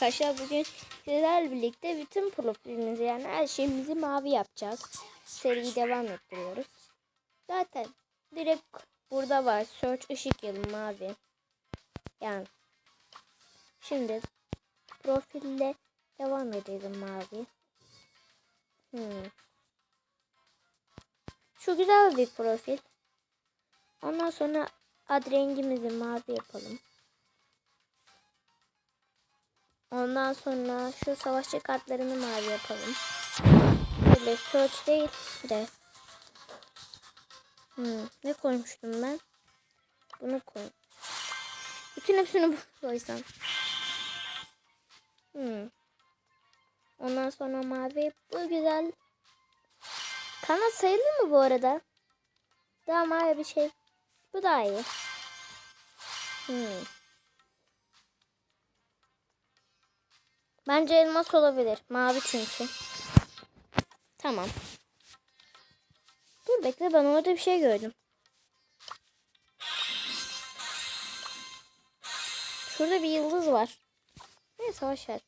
arkadaşlar bugün sizlerle birlikte bütün profilimizi yani her şeyimizi mavi yapacağız. Seriyi devam ettiriyoruz. Zaten direkt burada var. Search ışık yılı mavi. Yani şimdi profille devam edelim mavi. Hmm. Şu güzel bir profil. Ondan sonra ad rengimizi mavi yapalım. Ondan sonra şu savaşçı kartlarını mavi yapalım. Böyle search değil de. Hmm, ne koymuştum ben? Bunu koy. Bütün hepsini koysam. Hmm. Ondan sonra mavi. Bu güzel. Kanat sayılır mı bu arada? Daha mavi bir şey. Bu daha iyi. Hmm. Bence elmas olabilir. Mavi çünkü. Tamam. Dur bekle ben orada bir şey gördüm. Şurada bir yıldız var. Neyse hoşver.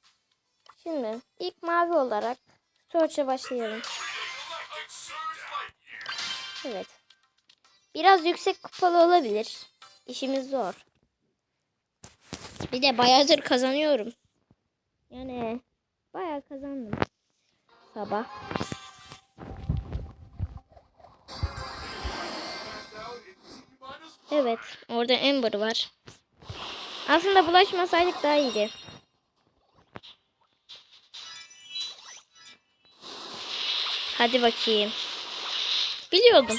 Şimdi ilk mavi olarak search'e başlayalım. Evet. Biraz yüksek kupalı olabilir. İşimiz zor. Bir de bayağıdır kazanıyorum. Yani bayağı kazandım. Sabah. Evet. Orada Ember var. Aslında bulaşmasaydık daha iyiydi. Hadi bakayım. Biliyordum.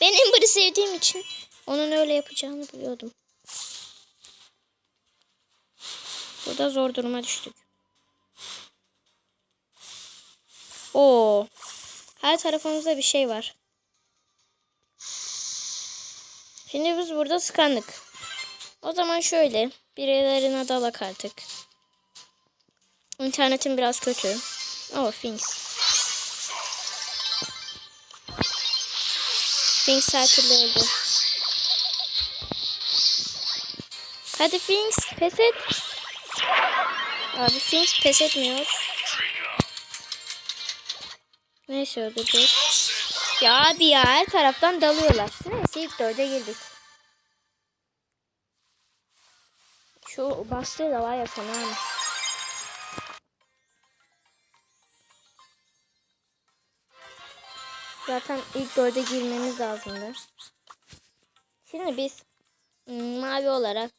Ben Ember'ı sevdiğim için onun öyle yapacağını biliyordum. Burada zor duruma düştük. Oo. Her tarafımızda bir şey var. Şimdi biz burada sıkandık. O zaman şöyle. Birilerine dalak artık. İnternetim biraz kötü. Oh. Finks her türlü öldü. Hadi Finks pes et. Abi Finks pes etmiyor. Neyse öldürdük. Ya abi ya her taraftan dalıyorlar. Neyse ilk dörde girdik. Şu bastığı da var ya fena Zaten ilk dörde girmemiz lazımdı. Şimdi biz mavi olarak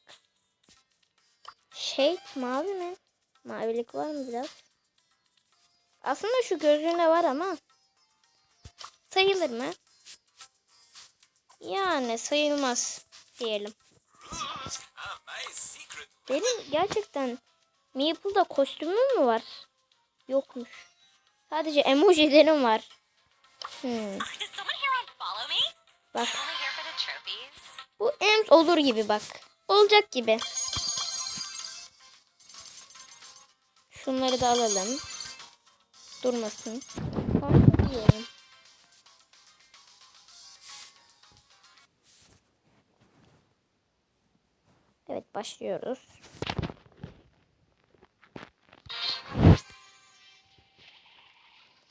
şey mavi mi? Mavilik var mı biraz? Aslında şu gözlüğünde var ama sayılır mı? Yani sayılmaz diyelim. Benim gerçekten Maple'da kostümüm mü var? Yokmuş. Sadece emojilerim var. Hmm. Bak bu Ems olur gibi bak. Olacak gibi. Şunları da alalım. Durmasın. Diyelim. Evet başlıyoruz.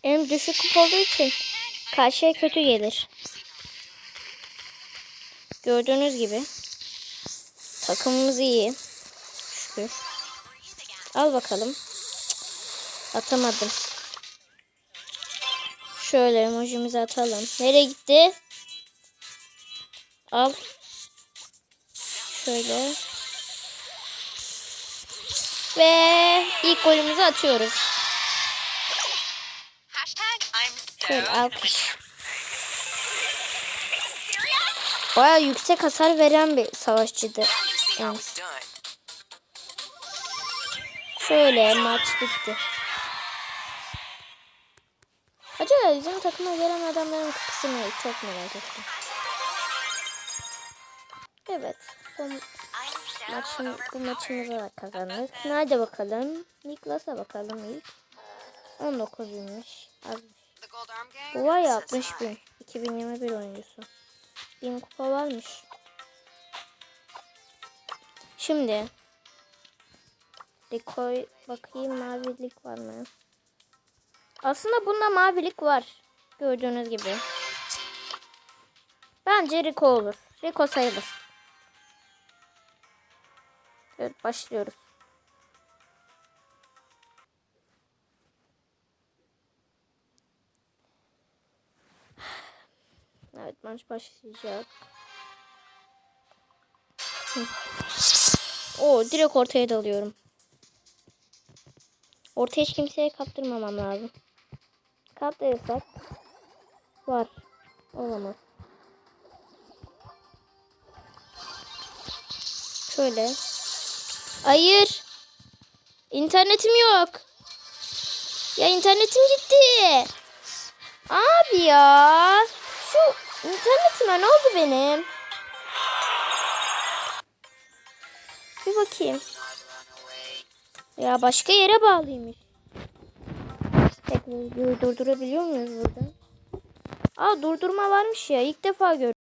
Benim düşük kupa olduğu için karşıya kötü gelir. Gördüğünüz gibi takımımız iyi. Şükür. Al bakalım. Atamadım. Şöyle emojimizi atalım. Nereye gitti? Al. Şöyle. Ve ilk golümüzü atıyoruz. Şöyle alkış. Baya yüksek hasar veren bir savaşçıydı. Done. Şöyle maç bitti. Acaba bizim takıma gelen adamların kupası ne? Çok merak ettim. Evet. Son maçın, bu maçımızı da kazandık. Nerede bakalım? Niklas'a bakalım ilk. 19 binmiş. Azmış. Bu var ya says 60 bin. 2021 oyuncusu. 1000 kupa varmış. Şimdi. Dekoy bakayım mavilik var mı? Aslında bunda mavilik var. Gördüğünüz gibi. Bence Rico olur. Rico sayılır. Evet başlıyoruz. Evet maç başlayacak. Oo direkt ortaya dalıyorum. Ortaya hiç kimseye kaptırmamam lazım. Kaptırırsak var. Olamaz. Şöyle. Hayır. İnternetim yok. Ya internetim gitti. Abi ya. Şu internetime ne oldu benim? Bir bakayım. Ya başka yere bağlıymış. Videoyu durdurabiliyor muyuz burada? Aa durdurma varmış ya. İlk defa gördüm.